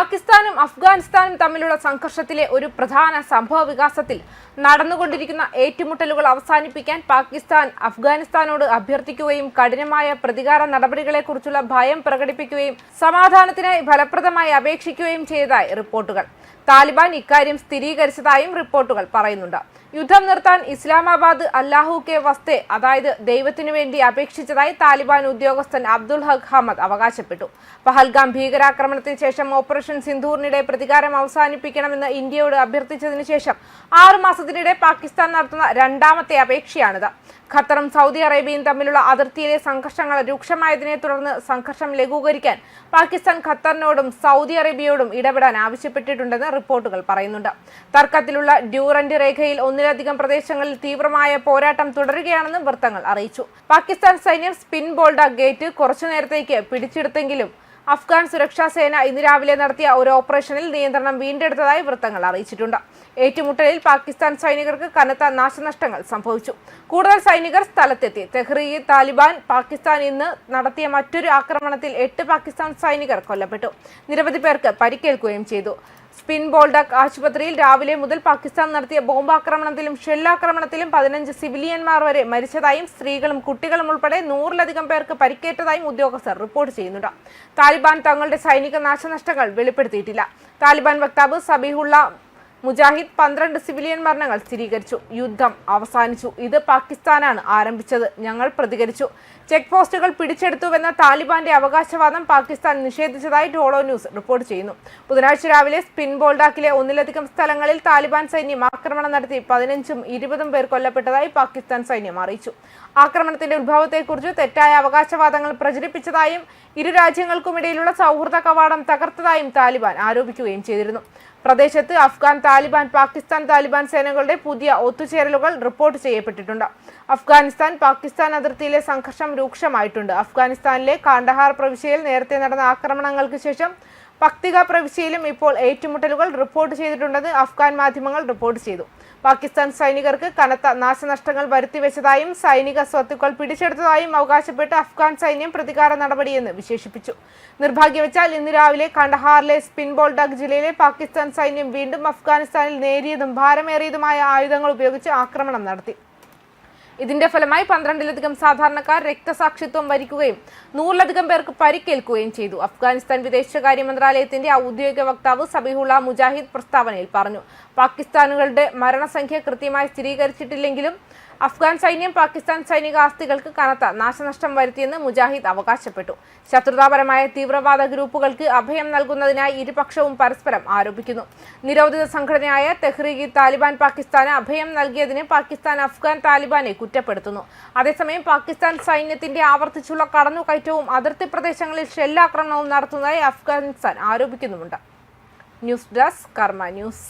പാകിസ്ഥാനും അഫ്ഗാനിസ്ഥാനും തമ്മിലുള്ള സംഘർഷത്തിലെ ഒരു പ്രധാന സംഭവ വികാസത്തിൽ നടന്നുകൊണ്ടിരിക്കുന്ന ഏറ്റുമുട്ടലുകൾ അവസാനിപ്പിക്കാൻ പാകിസ്ഥാൻ അഫ്ഗാനിസ്ഥാനോട് അഭ്യർത്ഥിക്കുകയും കഠിനമായ പ്രതികാര നടപടികളെക്കുറിച്ചുള്ള ഭയം പ്രകടിപ്പിക്കുകയും സമാധാനത്തിനായി ഫലപ്രദമായി അപേക്ഷിക്കുകയും ചെയ്തതായി റിപ്പോർട്ടുകൾ. താലിബാൻ ഇക്കാര്യം സ്ഥിരീകരിച്ചതായും റിപ്പോർട്ടുകൾ പറയുന്നുണ്ട്. യുദ്ധം നിർത്താൻ ഇസ്ലാമാബാദ് അല്ലാഹു കെ വസ്തെ അതായത് ദൈവത്തിനു വേണ്ടി അപേക്ഷിച്ചതായി താലിബാൻ ഉദ്യോഗസ്ഥൻ അബ്ദുൽ ഹഖ് ഹമദ് അവകാശപ്പെട്ടു. പഹൽഗാം ഭീകരാക്രമണത്തിന് ശേഷം ഓപ്പറേഷൻ സിന്ധൂറിനിടെ പ്രതികാരം അവസാനിപ്പിക്കണമെന്ന് ഇന്ത്യയോട് അഭ്യർത്ഥിച്ചതിനു ശേഷം ആറു മാസത്തിനിടെ പാകിസ്ഥാൻ നടത്തുന്ന രണ്ടാമത്തെ അപേക്ഷയാണിത്. ഖത്തറും സൗദി അറേബ്യയും തമ്മിലുള്ള അതിർത്തിയിലെ സംഘർഷങ്ങൾ രൂക്ഷമായതിനെ തുടർന്ന് സംഘർഷം ലഘൂകരിക്കാൻ പാകിസ്ഥാൻ ഖത്തറിനോടും സൗദി അറേബ്യയോടും ഇടപെടാൻ ആവശ്യപ്പെട്ടിട്ടുണ്ടെന്ന് റിപ്പോർട്ടുകൾ പറയുന്നുണ്ട്. തർക്കത്തിലുള്ള ഡ്യൂറന്റ് രേഖയിൽ ഒന്നിലധികം പ്രദേശങ്ങളിൽ തീവ്രമായ പോരാട്ടം തുടരുകയാണെന്നും വൃത്തങ്ങൾ അറിയിച്ചു. പാകിസ്ഥാൻ സൈന്യം സ്പിൻ ബോൾഡ ഗേറ്റ് കുറച്ചു നേരത്തേക്ക് പിടിച്ചെടുത്തെങ്കിലും അഫ്ഗാൻ സുരക്ഷാ സേന ഇന്ന് രാവിലെ നടത്തിയ ഒരു ഓപ്പറേഷനിൽ നിയന്ത്രണം വീണ്ടെടുത്തതായി വൃത്തങ്ങൾ അറിയിച്ചിട്ടുണ്ട്. ഏറ്റുമുട്ടലിൽ പാകിസ്ഥാൻ സൈനികർക്ക് കനത്ത നാശനഷ്ടങ്ങൾ സംഭവിച്ചു. കൂടുതൽ സൈനികർ സ്ഥലത്തെത്തി. തെഹ്രീ താലിബാൻ പാകിസ്ഥാൻ ഇന്ന് നടത്തിയ മറ്റൊരു ആക്രമണത്തിൽ എട്ട് പാകിസ്ഥാൻ സൈനികർ കൊല്ലപ്പെട്ടു. നിരവധി പേർക്ക് പരിക്കേൽക്കുകയും ചെയ്തു. സ്പിൻ ബോൾഡക് ആശുപത്രിയിൽ രാവിലെ മുതൽ പാകിസ്ഥാൻ നടത്തിയ ബോംബാക്രമണത്തിലും ഷെല്ലാക്രമണത്തിലും പതിനഞ്ച് സിവിലിയന്മാർ വരെ മരിച്ചതായും സ്ത്രീകളും കുട്ടികളും ഉൾപ്പെടെ നൂറിലധികം പേർക്ക് പരിക്കേറ്റതായും ഉദ്യോഗസ്ഥർ റിപ്പോർട്ട് ചെയ്യുന്നുണ്ട്. താലിബാൻ തങ്ങളുടെ സൈനിക നാശനഷ്ടങ്ങൾ വെളിപ്പെടുത്തിയിട്ടില്ല. താലിബാൻ വക്താവ് സബീഹുള്ള മുജാഹിദ് പന്ത്രണ്ട് സിവിലിയൻ മരണങ്ങൾ സ്ഥിരീകരിച്ചു. യുദ്ധം അവസാനിച്ചു. ഇത് പാകിസ്ഥാനാണ് ആരംഭിച്ചത്. ഞങ്ങൾ പ്രതികരിച്ചു. ചെക്ക് പോസ്റ്റുകൾ പിടിച്ചെടുത്തുവെന്ന താലിബാന്റെ അവകാശവാദം പാകിസ്ഥാൻ നിഷേധിച്ചതായി ഡോളോ ന്യൂസ് റിപ്പോർട്ട് ചെയ്യുന്നു. ബുധനാഴ്ച രാവിലെ സ്പിൻ ബോൾഡാക്കിലെ ഒന്നിലധികം സ്ഥലങ്ങളിൽ താലിബാൻ സൈന്യം ആക്രമണം നടത്തി പതിനഞ്ചും ഇരുപതും പേർ കൊല്ലപ്പെട്ടതായി പാകിസ്ഥാൻ സൈന്യം അറിയിച്ചു. ആക്രമണത്തിന്റെ ഉത്ഭവത്തെക്കുറിച്ച് തെറ്റായ അവകാശവാദങ്ങൾ പ്രചരിപ്പിച്ചതായും ഇരു രാജ്യങ്ങൾക്കുമിടയിലുള്ള സൗഹൃദ കവാടം തകർത്തതായും താലിബാൻ ആരോപിക്കുകയും ചെയ്തിരുന്നു. പ്രദേശത്ത് അഫ്ഗാൻ താലിബാൻ പാകിസ്ഥാൻ താലിബാൻ സേനകളുടെ പുതിയ ഒത്തുചേരലുകൾ റിപ്പോർട്ട് ചെയ്യപ്പെട്ടിട്ടുണ്ട്. അഫ്ഗാനിസ്ഥാൻ പാകിസ്ഥാൻ അതിർത്തിയിലെ സംഘർഷം രൂക്ഷമായിട്ടുണ്ട്. അഫ്ഗാനിസ്ഥാനിലെ കാണ്ടഹാർ പ്രവിശ്യയിൽ നേരത്തെ നടന്ന ആക്രമണങ്ങൾക്ക് ശേഷം പക്തിക പ്രവിശ്യയിലും ഇപ്പോൾ ഏറ്റുമുട്ടലുകൾ റിപ്പോർട്ട് ചെയ്തിട്ടുണ്ടെന്ന് അഫ്ഗാൻ മാധ്യമങ്ങൾ റിപ്പോർട്ട് ചെയ്തു. പാകിസ്ഥാൻ സൈനികർക്ക് കനത്ത നാശനഷ്ടങ്ങൾ വരുത്തിവെച്ചതായും സൈനിക സ്വത്തുക്കൾ പിടിച്ചെടുത്തതായും അവകാശപ്പെട്ട് അഫ്ഗാൻ സൈന്യം പ്രതികാര നടപടിയെന്ന് വിശേഷിപ്പിച്ചു. നിർഭാഗ്യവശാൽ ഇന്ന് രാവിലെ കണ്ടഹാറിലെ സ്പിൻബോൾഡക് ജില്ലയിലെ പാകിസ്ഥാൻ സൈന്യം വീണ്ടും അഫ്ഗാനിസ്ഥാനിൽ നേരിയതും ഭാരമേറിയതുമായ ആയുധങ്ങൾ ഉപയോഗിച്ച് ആക്രമണം നടത്തി. ഇതിന്റെ ഫലമായി പന്ത്രണ്ടിലധികം സാധാരണക്കാർ രക്തസാക്ഷിത്വം വരിക്കുകയും നൂറിലധികം പേർക്ക് പരിക്കേൽക്കുകയും ചെയ്തു. അഫ്ഗാനിസ്ഥാൻ വിദേശകാര്യ മന്ത്രാലയത്തിന്റെ ഔദ്യോഗിക വക്താവ് സബിഹുള്ള മുജാഹിദ് പ്രസ്താവനയിൽ പറഞ്ഞു പാകിസ്ഥാനുകളുടെ മരണസംഖ്യ കൃത്യമായി സ്ഥിരീകരിച്ചിട്ടില്ലെങ്കിലും അഫ്ഗാൻ സൈന്യം പാകിസ്ഥാൻ സൈനിക ആസ്തികൾക്ക് കനത്ത നാശനഷ്ടം വരുത്തിയെന്ന് മുജാഹിദ് അവകാശപ്പെട്ടു. ശത്രുതാപരമായ തീവ്രവാദ ഗ്രൂപ്പുകൾക്ക് അഭയം നൽകുന്നതിനായി ഇരുപക്ഷവും പരസ്പരം ആരോപിക്കുന്നു. നിരോധിത സംഘടനയായ തെഹ്രീഗി താലിബാൻ പാകിസ്ഥാന് അഭയം നൽകിയതിന് പാകിസ്ഥാൻ അഫ്ഗാൻ താലിബാനെ കുറ്റപ്പെടുത്തുന്നു. അതേസമയം പാകിസ്ഥാൻ സൈന്യത്തിന്റെ ആവർത്തിച്ചുള്ള കടന്നുകയറ്റവും അതിർത്തി പ്രദേശങ്ങളിൽ ഷെല്ലാക്രമണവും നടത്തുന്നതായി Afghanistan ആരോപിക്കുന്നുമുണ്ട്. News desk Karma news.